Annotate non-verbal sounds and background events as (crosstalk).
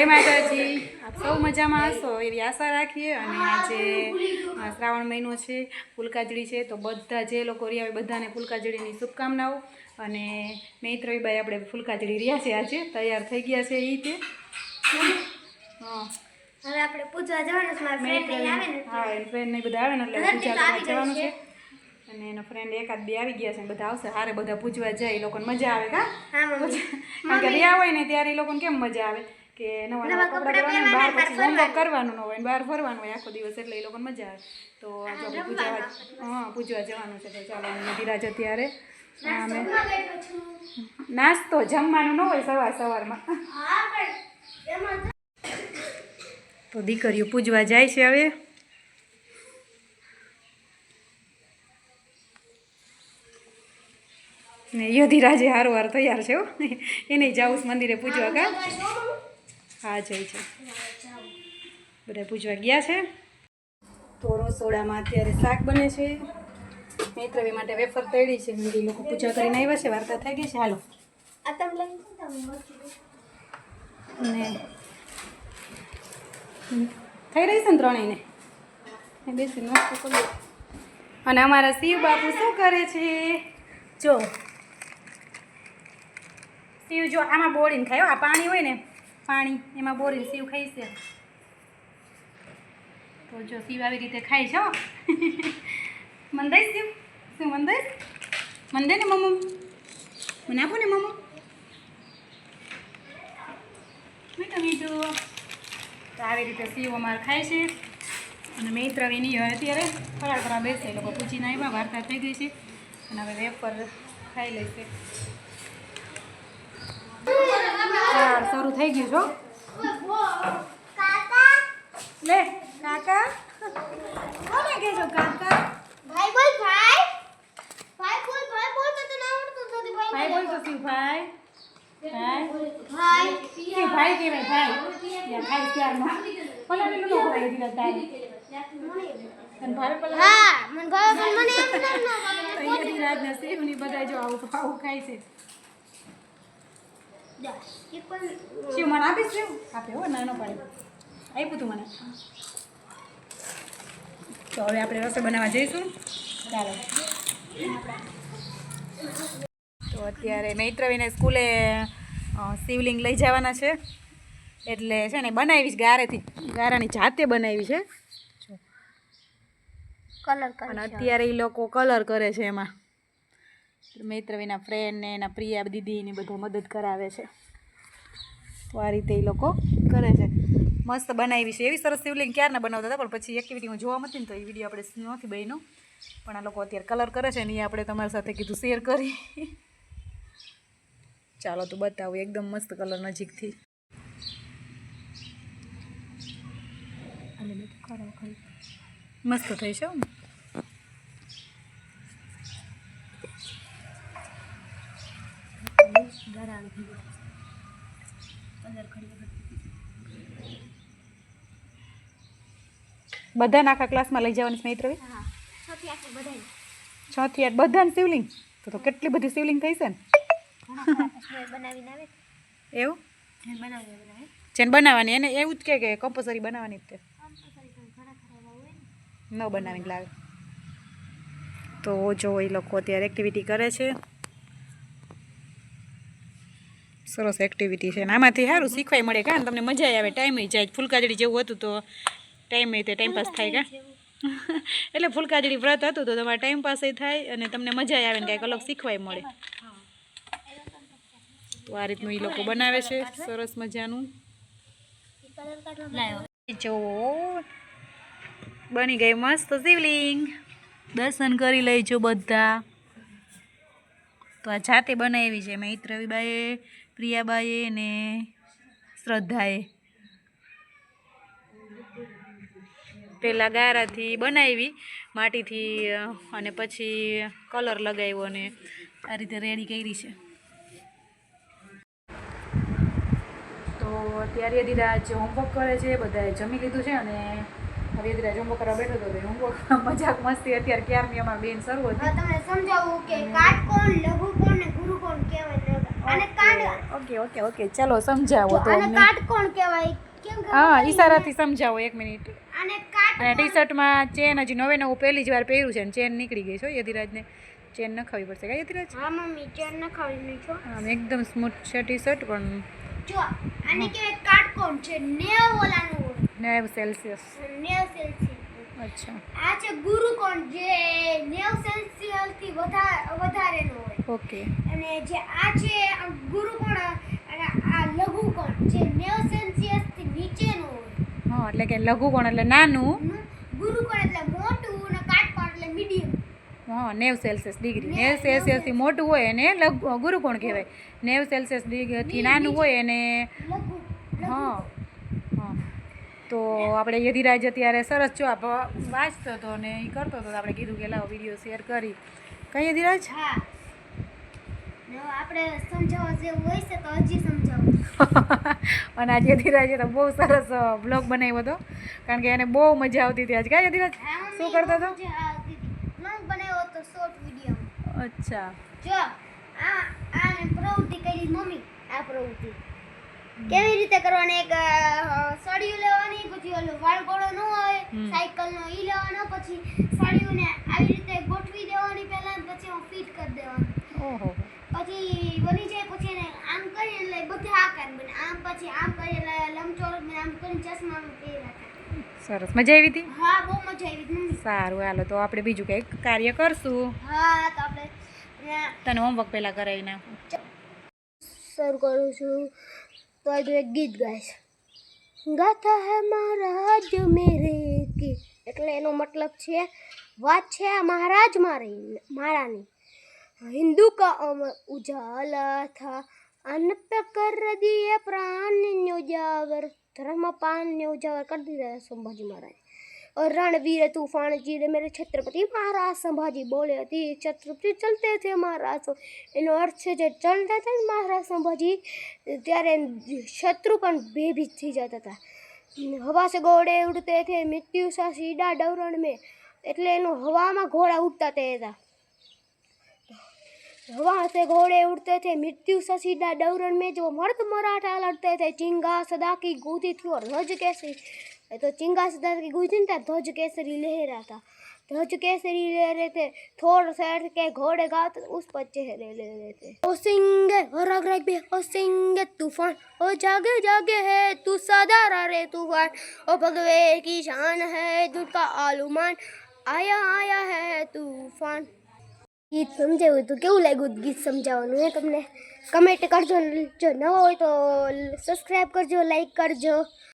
જય માતાજી. આપ સૌ મજામાં હશો? એવી આશા રાખીએ. અને આજે શ્રાવણ મહિનો છે ફૂલકાજળી છે તો બધા જે લોકો રહ્યા હોય બધાને ફૂલકાજળીની શુભકામનાઓ. અને મૈત્રવીબાઈ આપણે ફૂલકાજળી રહ્યા છે આજે તૈયાર થઈ ગયા છે એ તે. હા. હવે આપણે પૂછવા જવાનું હા ફ્રેન્ડ બધા આવે ને એટલે પૂજા જવાનું છે. અને એનો ફ્રેન્ડ એકાદ બે આવી ગયા છે બધા આવશે. હારે બધા પૂજવા જાય એ લોકોને મજા આવે કા? કારણ કે રહ્યા હોય ને ત્યારે એ લોકોને કેમ મજા આવે? કે નવા નવા કપડાં પહેરવાના બહાર પછી હોમવર્ક કરવાનું ન હોય બહાર ફરવાનું હોય આખો દિવસ એટલે એ લોકોને મજા આવે. તો આજે પૂજવા હા પૂજવા જવાનું છે તો ચાલો અમે ધીરાજ અત્યારે અમે નાસ્તો જમવાનું ન હોય સવાર સવારમાં. તો દીકરીઓ પૂજવા જાય છે હવે. ને યધિરાજે હારો હાર તૈયાર છે એને જાઉં છે મંદિરે પૂજવા કા? હા જઈ છે બધા પૂજવા ગયા છે? તો રસોડામાં અત્યારે શાક બને છે. મૈત્રવી માટે વેફર તળી છે. એ લોકો પૂજા કરીને આવ્યા છે. વાર્તા થઈ ગઈ છે. હાલો. આ તમે લઈ તમે ને થઈ રહી છે ને ત્રણેયને? બેસી નાસ્તો કરીએ અને અમારા શિવ બાપુ શું કરે છે? જો. શિવ જો આમાં બોળીને ખાયો હો. આ પાણી હોય ને પાણી, એમાં બોરીને સીવ ખાઈ છે. તો જો સીવ આવી રીતે ખાય છો મન દઈશ સીવ? શું મન દઈશ મન દે ને મમ્મ? મને આપો ને મમ્મુ. મીઠું મીઠું તો આવી રીતે સીવ અમારે ખાય છે. અને મૈત્રવીની હવે અત્યારે, ફરાળ ફરાળ બેસે, એ લોકો પૂછીને આવ્યા વાર્તા થઈ ગઈ છે. અને હવે વેફર ખાઈ લેશે. ફરાળ શરૂ થઈ ગયું છો લે કાકા. કોને કહેજો કાકા? ભાઈ બોલ ભાઈ. ભાઈ બોલ ભાઈ બોલ તો તને આવડતું નથી. ભાઈ ભાઈ બોલતો શિવ ભાઈ? ભાઈ? ભાઈ ભાઈ કહેવાય ભાઈ. યા ભાઈ ક્યારનો પલાળેલું ન ખવાય ધીરજ તારે. તને ભાવે પલાળેલું? હા મને ભાઈ પણ મને એમ ના ના તો અહીંયાથી રાજના શિવની બધા જો આવું આવું ખાય છે. શિવ મને આપીશ શિવ? આપે હો નાનો પાડે આપ્યું તું મને. તો હવે આપણે રસોઈ બનાવવા જઈશું. ચાલો. તો અત્યારે મૈત્રવીને સ્કૂલે શિવલિંગ લઈ જવાના છે. એટલે છે ને બનાવી છે ગારેથી. ગારાની જાતે બનાવી છે. કલર અને અત્યારે એ લોકો કલર કરે છે એમાં. મૈત્રવીના ફ્રેન્ડ ને એના પ્રિયા દીદી ને બધા મદદ કરાવે છે. તો આ રીતે એ લોકો કરે છે. મસ્ત બનાવી છે. એવી સરસ શિવલિંગ ક્યારના બનાવતા હતા, પણ પછી એક્ટિવિટી હું જોવા નથી ને તો એ વીડિયો આપણે નથી બન્યો. પણ આ લોકો અત્યારે કલર કરે છે ને એ આપણે તમારી સાથે કીધું શેર કરી. ચાલો તો બતાવું, એકદમ મસ્ત કલર નજીકથી. મસ્ત થઈ છે. બધા આખા ક્લાસમાં લઈ જવાની બધાય છ થી આઠ. બધાને શિવલિંગ? તો તો કેટલી બધી શિવલિંગ થઈ છે ને? એવું? જેને બનાવવાની એને એવું જ કે કમ્પલસરી બનાવવાની જ તે. ન. બનાવીને લાવે. તો જો એ લોકો અત્યારે એક્ટિવિટી કરે છે. સરસ એક્ટિવિટી છે ને. આમાંથી સારું શીખવાય મળે. કારણ તમને મજા આવે ટાઈમ જાય. ફૂલકાજડી જેવું હતું તો ટાઈમ તે ટાઈમ પાસ થાય કે? (laughs) એટલે ફૂલકાજડી વ્રત હતું તો તમારે ટાઈમ પાસ થાય અને તમને મજા આવે ને કાંઈક અલગ શીખવાય મળે. તો આ રીતનું એ લોકો બનાવે છે, સરસ મજાનું. જો, બની ગઈ મસ્ત શિવલિંગ. દર્શન કરી લેજો બધા. તો આ જાતે બનાવી છે મૈત્રવીબાએ પ્રિયાબાએ ને શ્રદ્ધાએ. પહેલાં ગારાથી બનાવી માટીથી અને પછી કલર લગાવ્યો અને આ રીતે રેડી કરી છે. તો અત્યારે ધીરાજ હોમવર્ક કરે છે બધાએ જમી લીધું છે અને હવે હોમવર્ક કરવા બેઠો હતો હોમવર્ક (laughs) મજાક મસ્તી અત્યારે ક્યારની અમારી બેન શરૂ હતી. તમને સમજાવું કે કાટકોણ લઘુકોણ ને ગુરુકોણ કહેવાય અને કાટ ઓકે ઓકે ઓકે ચલો સમજાવો તો કહેવાય? કેમ હા? ઈશારાથી સમજાવો એક મિનિટ. કાટ અને ટી શર્ટમાં ચેન હજી નવે નવું પહેલી જ વાર પહેર્યું છે અને ચેન નીકળી ગઈ છો યતિરાજને ચેન નખાવી પડશે. કાંઈ યતિરાજ? હા મમ્મી ચેન ન ખાવી નહીં છો આમ એકદમ સ્મૂથ છે ટી શર્ટ પણ જો આને કહેવાય કાટકોણ છે નેવ ઓલાનું હોય નેવ સેલ્સિયસ. નેવ સેલ્સિયસ. અચ્છા. આ છે ગુરુકોણ જે નેવ સેલ્સિયસથી વધારે વધારેનો હોય. ઓકે. અને જે આ છે ગુરુકોણ અને આ લઘુકોણ જે નેવ સેલ્સિયસથી એટલે કે લઘુ કોણ એટલે નાનું. ગુરુકોણ એટલે મોટું અને કાટકોણ એટલે મીડિયમ. હા નેવ સેલ્સિયસ ડિગ્રી નેવ સેલ્સિયસથી મોટું હોય એને લઘુ ગુરુકોણ કહેવાય. નેવ સેલ્સિયસ ડિગ્રીથી નાનું હોય એને હા હા. તો આપણે યધિરાજ અત્યારે સરસ જો આપ વાંચતો હતો ને એ કરતો હતો આપણે કીધું કે લાવો વીડિયો શેર કરી. કઈ યધિરાજ હા. આપણે સમજાવવા જેવું હોય છે તો હજી સમજાવું. (laughs) અને આજે યધિરાજે તો બહુ સરસ બ્લોગ બનાવ્યો હતો. કારણ કે એને બહુ મજા આવતી હતી આજે. કાંઈ યધિરાજ શું કરતો હતો? બનાવ્યો હતો શોર્ટ વીડિયો અચ્છા. જો આ આ પ્રવૃત્તિ કરી મમ્મી આ પ્રવૃત્તિ. કેવી રીતે કરવાની? એક સળિયું લેવાની પછી ઓલું વાળગોળો ન હોય સાયકલ નો ઈ લેવાનો પછી સળિયુંને આવી રીતે ગોઠવી દેવાની પહેલા ને પછી હું ફિટ કરી દેવાનું ઓહો પછી બની જાય પછી એને આમ કરી એટલે બધા આકાર બને આમ પછી આમ કરીને લંબચોરસ ને આમ કરીને ચશ્મા પહેરી રાખે સરસ. મજા આવી હતી? હા બહુ મજા આવી હતી સારું હાલો તો આપણે બીજું કંઈક કાર્ય કરશું. હા તો આપણે તને હોમવર્ક પહેલાં કરાવી નાખું શરૂ કરું છું. તો આજે એક ગીત ગાઈશ. ગાતા હે મહારાજ મેરે કી. એટલે એનો મતલબ છે વાત છે મહારાજ મારી મારાની. હિન્દુ કા અમર ઉજાલા થા. અન્ન पे कर दिए प्राण न्योजावर धर्म पान न्योजावर कर दिया संभाजी महाराज और रणवीर तूफान चीरे मेरे छत्रपति महाराज संभाजी बोले अति छत्रपति चलते थे महाराज तो એનો અર્થ છે જે ચાલતા હતા ને મહારાજ સંભાજી ત્યારે શત્રુ પણ ભયભીત થઈ જતા હતા હવા સે ઘોડે ઉડતે થે મૃત્યુ સા સીડા ડવરણ મેં એટલે એનો હવામાં ઘોડા ઉડતા તે હતા हवा से घोड़े उड़ते थे, मृत्यु सा सीधा डवरण में जो मर्द मराठा लड़ते थे चिंगा सदा की गूंजी थी और ध्वज केसरी। तो चिंगा सदा की गूंजी था, ध्वज केसरी लहरा था। ध्वज केसरी ले रहे थे थोड़ सैर के घोड़े गाते उस पर चेहरे ले रहे थे। ओ सिंगे रग बे ओ सिंगे तूफ़ान, ओ जागे जागे है तू सदा रे तूफ़ान। ओ भगवे की शान है, दुर्गा आलूमान, आया आया है तूफ़ान। ગીત સમજાવ્યું હતું કેવું લાગ્યું ગીત સમજાવવાનું? એ તમને કમેન્ટ કરજો જો નવો હોય તો સબસ્ક્રાઈબ કરજો લાઈક કરજો.